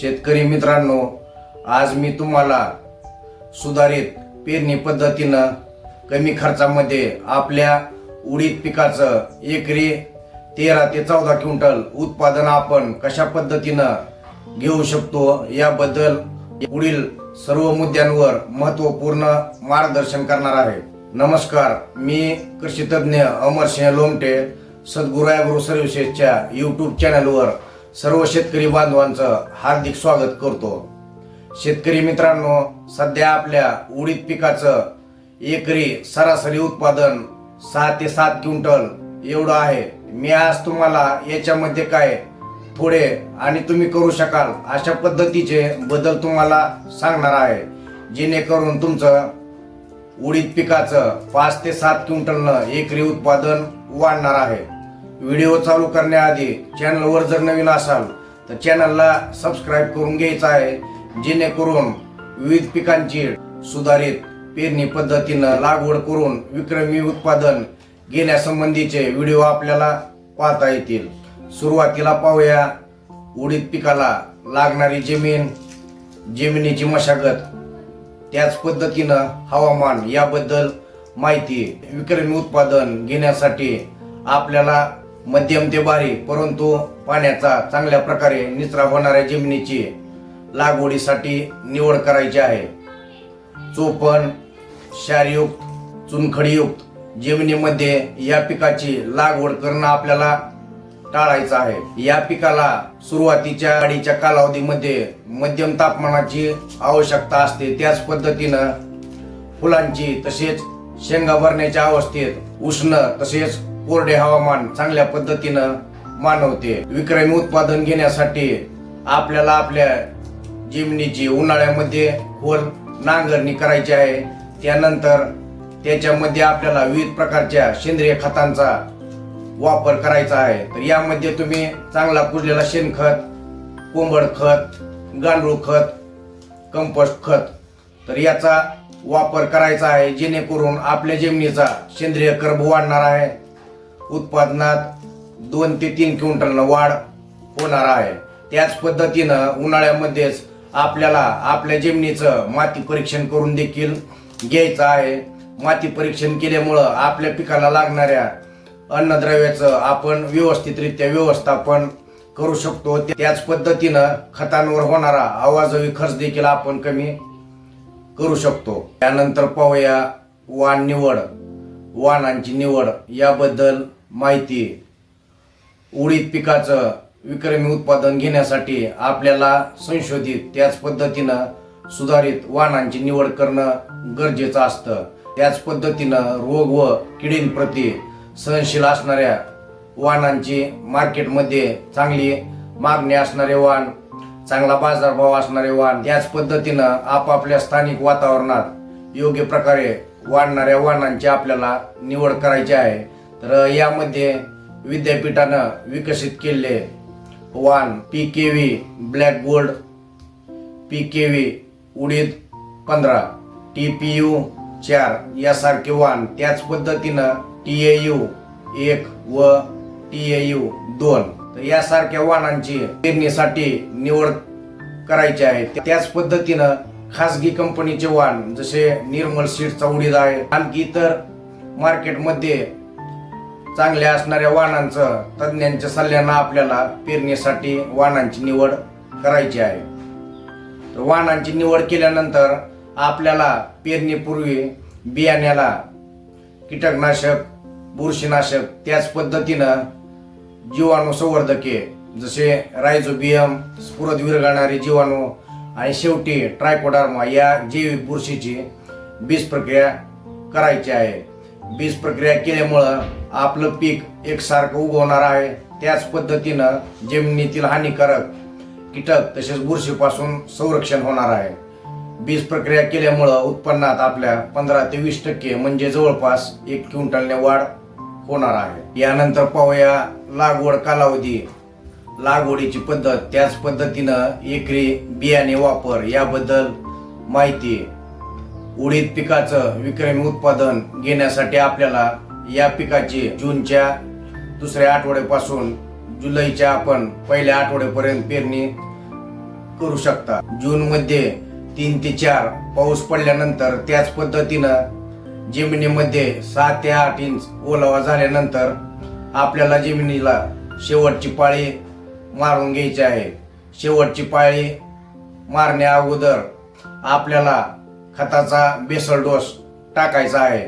शेतकरी मित्रांनो आज मी तुम्हाला सुधारित पेरणी पद्धतीनं कमी खर्चामध्ये आपल्या उडीद पिकाचं एकरी तेरा ते चौदा क्विंटल उत्पादन आपण कशा पद्धतीनं घेऊ शकतो याबद्दल पुढील सर्व मुद्द्यांवर महत्त्वपूर्ण मार्गदर्शन करणार आहे. नमस्कार मी कृषीतज्ञ अमरसिंह लोमटे सद्गुरू ॲग्रो सर्व्हिसेसच्या यूट्यूब चॅनलवर सर्व शेतकरी बांधवांचं हार्दिक स्वागत करतो. शेतकरी मित्रांनो सध्या आपल्या उडीद पिकाचं एकरी सरासरी उत्पादन सहा ते सात क्विंटल एवढं आहे. मी आज तुम्हाला याच्यामध्ये काय थोडे आणि तुम्ही करू शकाल अशा पद्धतीचे बदल तुम्हाला सांगणार आहे. जेणेकरून तुमचं उडीद पिकाचं पाच ते सात क्विंटलनं एकरी उत्पादन वाढणार आहे. व्हिडिओ चालू करण्याआधी चॅनलवर जर नवीन असाल तर चॅनलला सबस्क्राईब करून घ्यायचं आहे जेणेकरून विविध पिकांची सुधारित पेरणी पद्धतीनं लागवड करून विक्रमी उत्पादन घेण्यासंबंधीचे व्हिडिओ आपल्याला पाहता येतील. सुरुवातीला पाहूया उडीद पिकाला लागणारी जमीन जमिनीची मशागत त्याच पद्धतीनं हवामान याबद्दल माहिती विक्रमी उत्पादन घेण्यासाठी आपल्याला मध्यम ते भारी परंतु पाण्याचा चांगल्या प्रकारे निचरा होणाऱ्या जमिनीची लागवडीसाठी निवड करायची आहे. चोपण क्षारयुक्त चुनखडीयुक्त जमिनीमध्ये या पिकाची लागवड करणं आपल्याला टाळायचं आहे. या पिकाला सुरुवातीच्या अडीच्या कालावधीमध्ये मध्यम तापमानाची आवश्यकता असते. त्याच पद्धतीनं फुलांची तसेच शेंगा भरण्याच्या अवस्थेत उष्ण तसेच कोरडे हवामान चांगल्या पद्धतीनं मानवते. विक्रमी उत्पादन घेण्यासाठी आपल्याला आपल्या जमिनीची उन्हाळ्यामध्ये खोल नांगरणी करायची आहे. त्यानंतर त्याच्यामध्ये आपल्याला विविध प्रकारच्या सेंद्रिय खतांचा वापर करायचा आहे. तर यामध्ये तुम्ही चांगला कुजलेला शेणखत कोंबड खत गांडूळ खत कंपोस्ट खत तर याचा वापर करायचा आहे. जेणेकरून आपल्या जमिनीचा सेंद्रिय कर्ब वाढणार आहे. उत्पादनात दोन ते तीन क्विंटलनं वाढ होणार आहे. त्याच पद्धतीनं उन्हाळ्यामध्येच आपल्याला आपल्या जमिनीचं माती परीक्षण करून देखील घ्यायचं आहे. माती परीक्षण केल्यामुळं आपल्या पिकाला लागणाऱ्या अन्नद्रव्याचं आपण व्यवस्थितरित्या व्यवस्थापन करू शकतो. त्याच पद्धतीनं खतांवर होणारा आवाजवी खर्च देखील आपण कमी करू शकतो. त्यानंतर पाहूया वाण निवड वाणांची निवड याबद्दल माहिती. उडीद पिकाचं विक्रमी उत्पादन घेण्यासाठी आपल्याला संशोधित त्याच पद्धतीनं सुधारित वाहनांची निवड करणं गरजेचं असतं. त्याच पद्धतीनं रोग व किडींप्रती सहनशील असणाऱ्या वाहनांची मार्केटमध्ये चांगली मागणी असणारे वाहन चांगला बाजारभाव असणारे वाहन त्याच पद्धतीनं आपापल्या स्थानिक वातावरणात योग्य प्रकारे वाढणाऱ्या वाहनांची आपल्याला निवड करायची आहे. तर यामध्ये विद्यापीठानं विकसित केलेले वाहन P K V black gold P K V उडीद पंधरा टी पी यू चार यासारखे वाहन त्याच पद्धतीनं टी ए यू एक व टी ए यू दोन. तर यासारख्या वाहनांची पेरणीसाठी निवड करायची आहे. त्याच पद्धतीनं खासगी कंपनीचे वाहन जसे निर्मल सीट उडीद आहे आणखी इतर मार्केटमध्ये चांगल्या असणाऱ्या वाहनांचं तज्ज्ञांच्या सल्ल्यानं आपल्याला पेरणीसाठी वाहनांची निवड करायची आहे. तर वाहनांची निवड केल्यानंतर आपल्याला पेरणीपूर्वी बियाण्याला कीटकनाशक बुरशीनाशक त्याच पद्धतीनं जीवाणू संवर्धके जसे रायझोबियम स्फुरद विरघळणारे जीवाणू आणि शेवटी ट्रायकोडार्मा या जैविक बुरशीची बीज प्रक्रिया करायची आहे. बीज प्रक्रिया केल्यामुळं आपलं पीक एकसारखं उगवणार आहे. त्याच पद्धतीनं जमिनीतील हानिकारक कीटक तसेच बुरशीपासून संरक्षण होणार आहे. बीज प्रक्रिया केल्यामुळं उत्पन्नात आपल्या पंधरा ते वीस टक्के म्हणजे जवळपास एक क्विंटलने वाढ होणार आहे. यानंतर पाहूया लागवड कालावधी. लागवडीची पद्धत त्याच पद्धतीनं एकरी बियाणे वापर याबद्दल माहिती. उडीद पिकाचं विक्रमी उत्पादन घेण्यासाठी आपल्याला या पिकाची जूनच्या दुसऱ्या आठवड्यापासून जुलैच्या आपण पहिल्या आठवड्यापर्यंत पेरणी करू शकता. जूनमध्ये तीन ते चार पाऊस पडल्यानंतर त्याच पद्धतीनं जमिनीमध्ये सात ते आठ इंच ओलावा झाल्यानंतर आपल्याला जमिनीला शेवटची पाळी मारून घ्यायची आहे. शेवटची पाळी मारण्या अगोदर आपल्याला खताचा बेसल डोस टाकायचा आहे.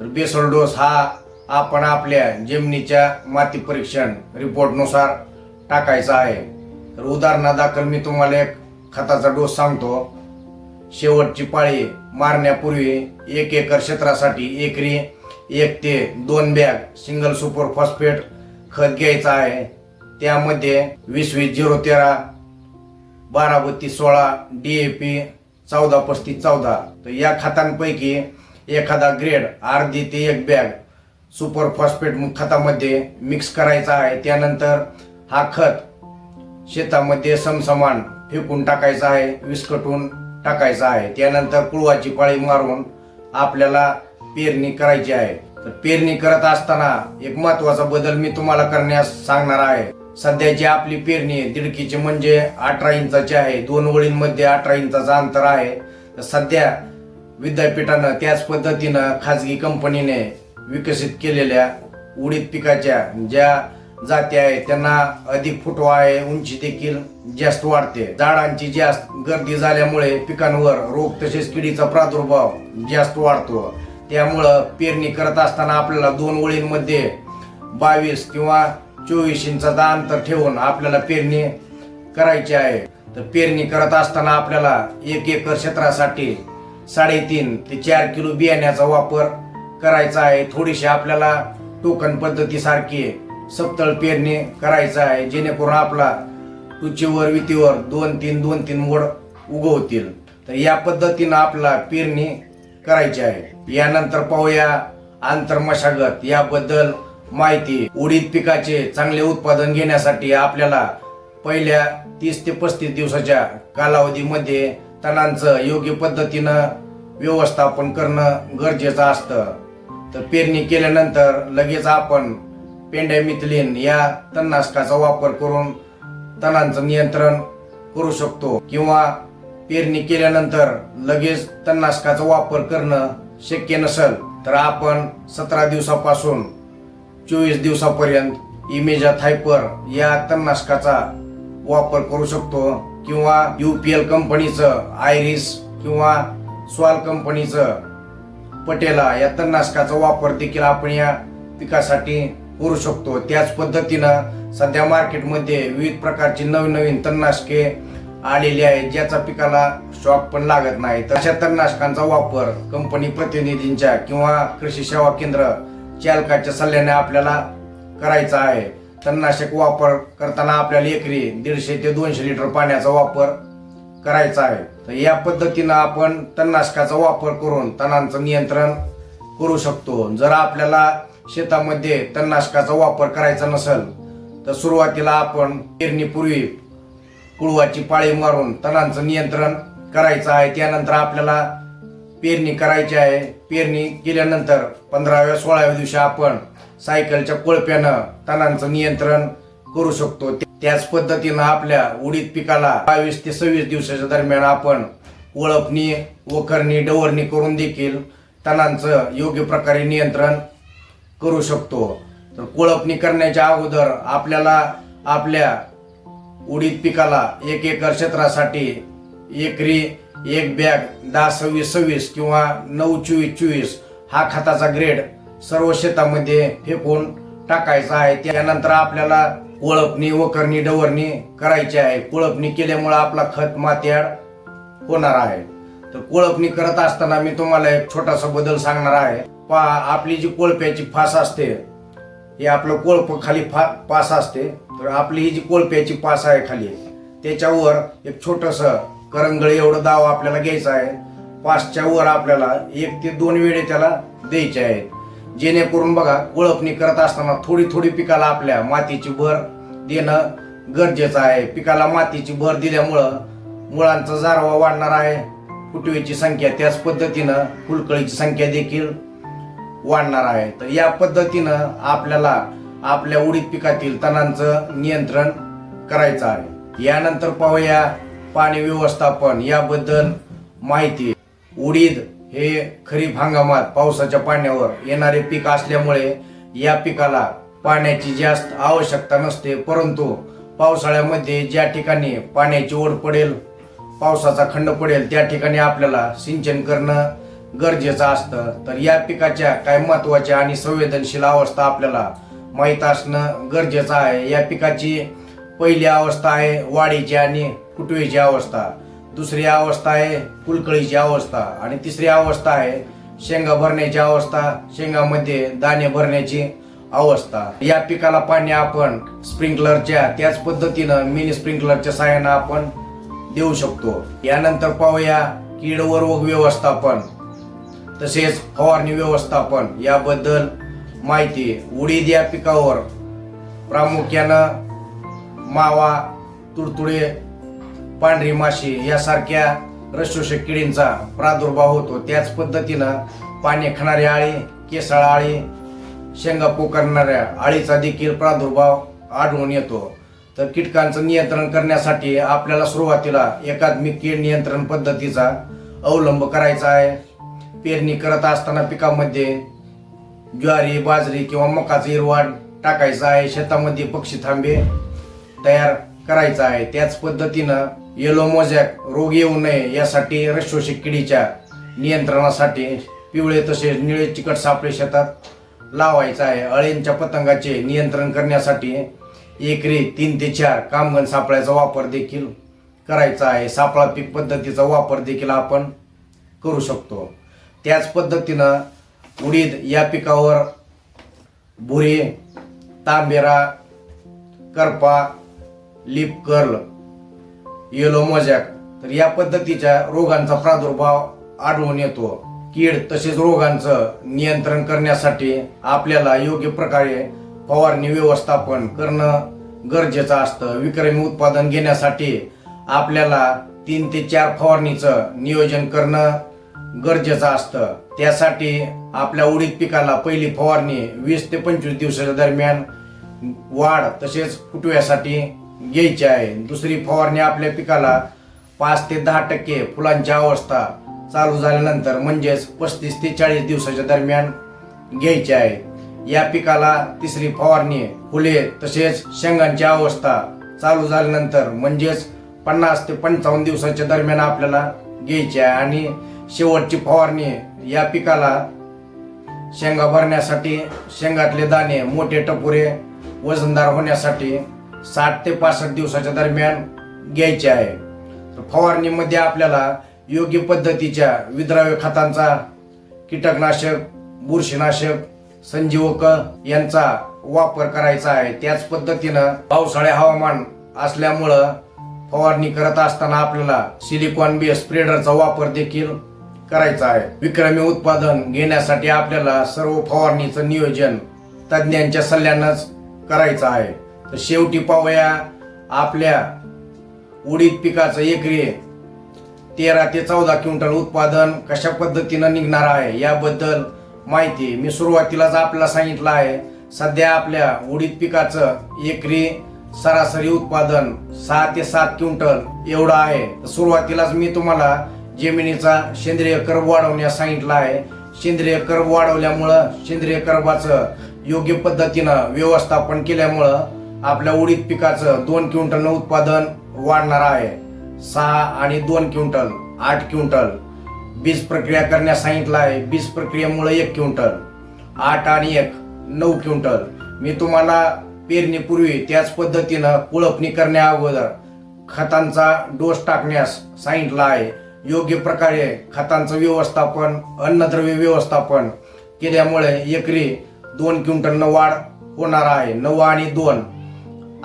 तर बेसल डोस हा आपण आपल्या जमिनीच्या माती परीक्षण रिपोर्टनुसार टाकायचा आहे. तर उदाहरणादाखल मी तुम्हाला एक खताचा डोस सांगतो. शेवटची पाळी मारण्यापूर्वी एक एकर क्षेत्रासाठी एकरी एक ते दोन बॅग सिंगल सुपर फॉस्फेट खत घ्यायचं आहे. त्यामध्ये वीस वीस झिरो तेरा बारा बत्तीस सोळा डी ए पी चौदा पस्तीस चौदा. तर या खतांपैकी एखादा ग्रेड अर्धी ते एक बॅग सुपर फॉस्फेट खतामध्ये मिक्स करायचा आहे. त्यानंतर हा खत शेतामध्ये समसमान फेकून टाकायचा आहे विस्कटून टाकायचा आहे. त्यानंतर कुळवाची पाळी मारून आपल्याला पेरणी करायची आहे. तर पेरणी करत असताना एक महत्त्वाचा बदल मी तुम्हाला करण्यास सांगणार आहे. सध्याची आपली पेरणी दिडकीची म्हणजे अठरा इंचाची आहे दोन ओळींमध्ये अठरा इंचाचं अंतर आहे. सध्या विद्यापीठानं त्याच पद्धतीनं खाजगी कंपनीने विकसित केलेल्या उडीद पिकाच्या ज्या जाती आहेत त्यांना अधिक फुटवा आहे उंची देखील जास्त वाढते. झाडांची जास्त गर्दी झाल्यामुळे पिकांवर रोग तसेच किडीचा प्रादुर्भाव जास्त वाढतो. त्यामुळं पेरणी करत असताना आपल्याला दोन ओळींमध्ये बावीस किंवा चोवीस इंचाचा अंतर ठेवून आपल्याला पेरणी करायची आहे. तर पेरणी करत असताना आपल्याला एक एकर क्षेत्रासाठी साडेतीन ते चार किलो बियाण्याचा वापर करायचा आहे. थोडीशी आपल्याला टोकन पद्धतीसारखी सप्तळ पेरणी करायचं आहे जेणेकरून आपला टुचीवर वितीवर दोन तीन दोन तीन मोड उगवतील. तर या पद्धतीनं आपला पेरणी करायची आहे. यानंतर पाहूया आंतर मशागत याबद्दल माहिती उडीद पिकाचे चांगले उत्पादन घेण्यासाठी आपल्याला पहिल्या तीस ते पस्तीस दिवसाच्या कालावधीमध्ये तणांचं योग्य पद्धतीनं व्यवस्थापन करणं गरजेचं असतं. तर पेरणी केल्यानंतर लगेच आपण पेंडॅमिथलिन या तणनाशकाचा वापर करून तणांचं नियंत्रण करू शकतो किंवा पेरणी केल्यानंतर लगेच तणनाशकाचा वापर करणं शक्य नसेल तर आपण सतरा दिवसापासून चोवीस दिवसापर्यंत इमेजा थायपर या तणनाशकाचा वापर करू शकतो. किंवा युपीएल कंपनीचं आयरिस किंवा स्वाल कंपनीचं पटेला या तणनाशकाचा वापर देखील आपण या पिकासाठी करू शकतो. त्याच पद्धतीनं सध्या मार्केटमध्ये विविध प्रकारची नवीन नवीन तणनाशके आलेली आहेत ज्याचा पिकाला शॉक पण लागत नाही. तर अशा तणनाशकांचा वापर कंपनी प्रतिनिधींच्या किंवा कृषी सेवा केंद्र चालकाच्या सल्ल्याने आपल्याला करायचा आहे. तणनाशक वापर करताना आपल्याला एकरी दीडशे ते दोनशे लिटर पाण्याचा वापर करायचा आहे. तर या पद्धतीनं आपण तणनाशकाचा वापर करून तणांचं नियंत्रण करू शकतो. जर आपल्याला शेतामध्ये तणनाशकाचा वापर करायचा नसेल तर सुरुवातीला आपण पेरणीपूर्वी कुळवाची पाळी मारून तणांचं नियंत्रण करायचं आहे. त्यानंतर आपल्याला पेरणी करायची आहे. पेरणी केल्यानंतर पंधराव्या सोळाव्या दिवशी आपण सायकलच्या कोळप्यानं तणांचं नियंत्रण करू शकतो. त्याच पद्धतीनं आपल्या उडीद पिकाला बावीस ते सव्वीस दिवसाच्या दरम्यान आपण ओळपणी वखरणी डवरणी करून देखील तणांचं योग्य प्रकारे नियंत्रण करू शकतो. तर कोळपणी करण्याच्या अगोदर आपल्याला आपल्या उडीद पिकाला एक एकर क्षेत्रासाठी एकरी एक बॅग दहा सव्वीस सव्वीस किंवा नऊ चोवीस चोवीस हा खताचा ग्रेड सर्व शेतामध्ये फेकून टाकायचा आहे. त्यानंतर आपल्याला कोळपणी वकरणी डवरणी करायची आहे. कोळपणी केल्यामुळे आपला खत मात्याड होणार आहे. तर कोळपणी करत असताना मी तुम्हाला एक छोटासा बदल सांगणार आहे. पा आपली जी कोळप्याची फास असते हे आपलं कोळप खाली फा पास असते. तर आपली ही जी कोळप्याची पास आहे खाली त्याच्यावर एक छोटस करंगळी एवढं दाव आपल्याला घ्यायचा आहे. पाचच्या वर आपल्याला एक ते दोन वेळे त्याला द्यायचे आहेत. जेणेकरून बघा कोळपणी करत असताना थोडी थोडी पिकाला आपल्या मातीची भर देणं गरजेचं आहे. पिकाला मातीची भर दिल्यामुळं मुळांचा जारवा वाढणार आहे. फुटवेची संख्या त्याच पद्धतीनं फुलकळीची संख्या देखील वाढणार आहे. तर या पद्धतीनं आपल्याला आपल्या उडीद पिकातील तणांचं नियंत्रण करायचं आहे. यानंतर पाहूया पाणी व्यवस्थापन याबद्दल माहिती. उडीद हे खरीप हंगामात पावसाच्या पाण्यावर येणारे पीक असल्यामुळे या पिकाला पाण्याची जास्त आवश्यकता नसते परंतु पावसाळ्यामध्ये ज्या ठिकाणी पाण्याची ओढ पडेल पावसाचा खंड पडेल त्या ठिकाणी आपल्याला सिंचन करणं गरजेचं असतं. तर या पिकाच्या काय महत्त्वाच्या आणि संवेदनशील अवस्था आपल्याला माहीत असणं गरजेचं आहे. या पिकाची पहिली अवस्था आहे वाढीची आणि कुटवेची अवस्था. दुसरी अवस्था आहे कुलकळीची अवस्था. आणि तिसरी अवस्था आहे शेंगा भरण्याची अवस्था शेंगामध्ये दाणे भरण्याची अवस्था. या पिकाला पाणी आपण स्प्रिंकलरच्या त्याच पद्धतीनं मिनी स्प्रिंकलरच्या सहाय्यानं आपण देऊ शकतो. यानंतर पाहूया कीड व रोग व्यवस्थापन. तसेच फवारणी व्यवस्थापन. याबद्दल माहिती उडीद या पिकावर प्रामुख्यानं मावा तुडतुडे पांढरी माशी यासारख्या रसशोषक किडींचा प्रादुर्भाव होतो. त्याच पद्धतीनं पाणी खाणारी आळी केसाळ आळी शेंगा पोकरणाऱ्या आळीचा देखील प्रादुर्भाव आढळून येतो. तर कीटकांचं नियंत्रण करण्यासाठी आपल्याला सुरुवातीला एकात्मिक कीड नियंत्रण पद्धतीचा अवलंब करायचा आहे. पेरणी करत असताना पिकामध्ये ज्वारी बाजरी किंवा मकाचा हिरवा टाकायचा आहे. शेतामध्ये पक्षी थांबे तयार करायचा आहे. त्याच पद्धतीनं येलो मोजॅक रोग येऊ नये यासाठी रसशोषक किडीच्या नियंत्रणासाठी पिवळे तसेच निळे चिकट सापळे शेतात लावायचा आहे. अळ्यांच्या पतंगाचे नियंत्रण करण्यासाठी एकरी तीन ते चार कामगण सापळ्याचा वापर देखील करायचा आहे. सापळा पीक पद्धतीचा वापर देखील आपण करू शकतो. त्याच पद्धतीनं उडीद या पिकावर भुरे तांबेरा करपा लिप कर्ल येलो मोजॅक. तर या पद्धतीच्या रोगांचा प्रादुर्भाव आढळून येतो. कीड तसेच रोगांचं नियंत्रण करण्यासाठी आपल्याला योग्य प्रकारे फवारणी व्यवस्थापन करणं गरजेचं असतं. विक्रमी उत्पादन घेण्यासाठी आपल्याला तीन ते चार फवारणीचं नियोजन करणं गरजेचं असतं. त्यासाठी आपल्या उडीद पिकाला पहिली फवारणी वीस ते पंचवीस दिवसाच्या दरम्यान वाढ तसेच फुटव्यासाठी घ्यायची आहे. दुसरी फवारणी आपल्या पिकाला पाच ते दहा टक्के फुलांची अवस्था चालू झाल्यानंतर म्हणजेच पस्तीस ते चाळीस दिवसाच्या दरम्यान घ्यायची आहे. या पिकाला तिसरी फवारणी फुले तसेच शेंगांची अवस्था चालू झाल्यानंतर म्हणजेच पन्नास ते पंचावन्न दिवसाच्या दरम्यान आपल्याला घ्यायची आहे. आणि शेवटची फवारणी या पिकाला शेंगा भरण्यासाठी शेंगातले दाणे मोठे टपुरे वजनदार होण्यासाठी साठ ते पासष्ट दिवसाच्या दरम्यान घ्यायचे आहे. तर फवारणीमध्ये आपल्याला योग्य पद्धतीच्या विद्राव्य खतांचा कीटकनाशक बुरशीनाशक संजीवक यांचा वापर करायचा आहे. त्याच पद्धतीनं पावसाळे हवामान असल्यामुळं फवारणी करत असताना आपल्याला सिलिकॉन बेस स्प्रेडरचा वापर देखील करायचा आहे. विक्रमी उत्पादन घेण्यासाठी आपल्याला सर्व फवारणीचं नियोजन तज्ज्ञांच्या सल्ल्यानंच करायचं आहे. तर शेवटी पाहूया आपल्या उडीद पिकाचं एकरी तेरा ते चौदा क्विंटल उत्पादन कशा पद्धतीनं निघणार आहे याबद्दल माहिती मी सुरुवातीलाच आपल्याला सांगितलं आहे. सध्या आपल्या उडीद पिकाचं एकरी सरासरी उत्पादन सहा ते सात क्विंटल एवढं आहे. सुरुवातीलाच मी तुम्हाला जमिनीचा सेंद्रिय कर्ब वाढवण्यास सांगितलं आहे. सेंद्रिय कर्ब वाढवल्यामुळं सेंद्रिय कर्बाचं योग्य पद्धतीनं व्यवस्थापन केल्यामुळं आपल्या उडीद पिकाचं दोन क्विंटल उत्पादन वाढणार आहे. सहा आणि दोन क्विंटल आठ क्विंटल. बीज प्रक्रिया करण्यास सांगितलं आहे. बीज प्रक्रियेमुळे एक क्विंटल आठ आणि एक नऊ क्विंटल. मी तुम्हाला पेरणीपूर्वी त्याच पद्धतीनं कुळपणी करण्या अगोदर खतांचा डोस टाकण्यास सांगितलं आहे. योग्य प्रकारे खतांचं व्यवस्थापन अन्नद्रव्य व्यवस्थापन केल्यामुळे एकरी दोन क्विंटल वाढ होणार आहे. नऊ आणि दोन.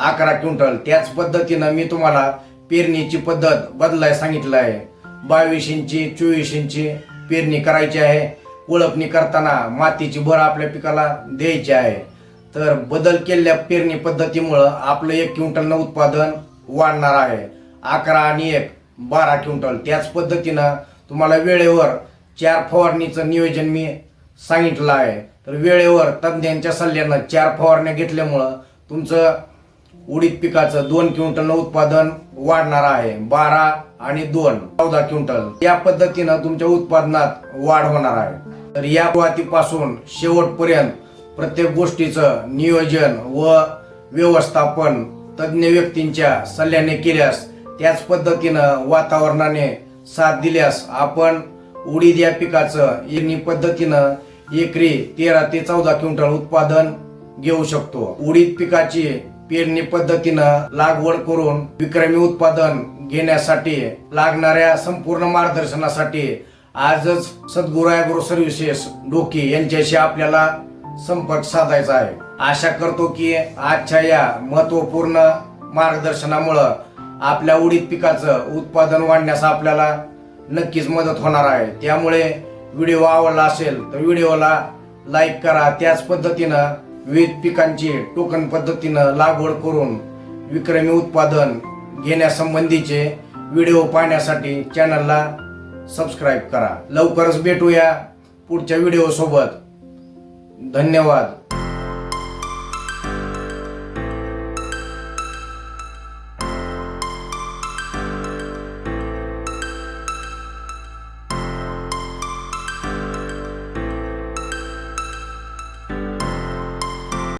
अकरा क्विंटल. त्याच पद्धतीनं मी तुम्हाला पेरणीची पद्धत बदलाय सांगितलं आहे बावीस इंची चोवीस इंची पेरणी करायची आहे. ओळपणी करताना मातीची भर आपल्या पिकाला द्यायची आहे. तर बदल केलेल्या पेरणी पद्धतीमुळं आपलं एक क्विंटलनं उत्पादन वाढणार आहे. अकरा आणि एक बारा क्विंटल. त्याच पद्धतीनं तुम्हाला वेळेवर चार फवारणीचं नियोजन मी सांगितलं आहे. तर वेळेवर तज्ज्ञांच्या सल्ल्यानं चार फवारण्या घेतल्यामुळं तुमचं उडीद पिकाचं दोन क्विंटल उत्पादन वाढणार आहे. बारा आणि दोन चौदा क्विंटल. या पद्धतीनं तुमच्या उत्पादनात वाढ होणार आहे. तर या सुरुवातीपासून शेवटपर्यंत प्रत्येक गोष्टीचं नियोजन व व्यवस्थापन तज्ज्ञ व्यक्तींच्या सल्ल्याने केल्यास त्याच पद्धतीनं वातावरणाने साथ दिल्यास आपण उडीद या पिकाचं येणी पद्धतीनं एकरी तेरा ते चौदा क्विंटल उत्पादन घेऊ शकतो. उडीद पिकाची पेरणी पद्धतीनं लागवड करून विक्रमी उत्पादन घेण्यासाठी लागणाऱ्या संपूर्ण मार्गदर्शनासाठी आजच सद्गुरू ॲग्रो सर्व्हिसेस डोके यांच्याशी आपल्याला संपर्क साधायचा आहे. आशा करतो की आजच्या या महत्त्वपूर्ण मार्गदर्शनामुळं आपल्या उडीद पिकाचं उत्पादन वाढण्यास आपल्याला नक्कीच मदत होणार आहे. त्यामुळे व्हिडिओ आवडला असेल तर व्हिडिओला लाईक करा. त्याच पद्धतीनं विविध पिकांची टोकन पद्धतीनं लागवड करून विक्रमी उत्पादन घेण्यासंबंधीचे व्हिडिओ पाहण्यासाठी चॅनलला सबस्क्राईब करा. लवकरच भेटूया पुढच्या व्हिडिओसोबत. धन्यवाद.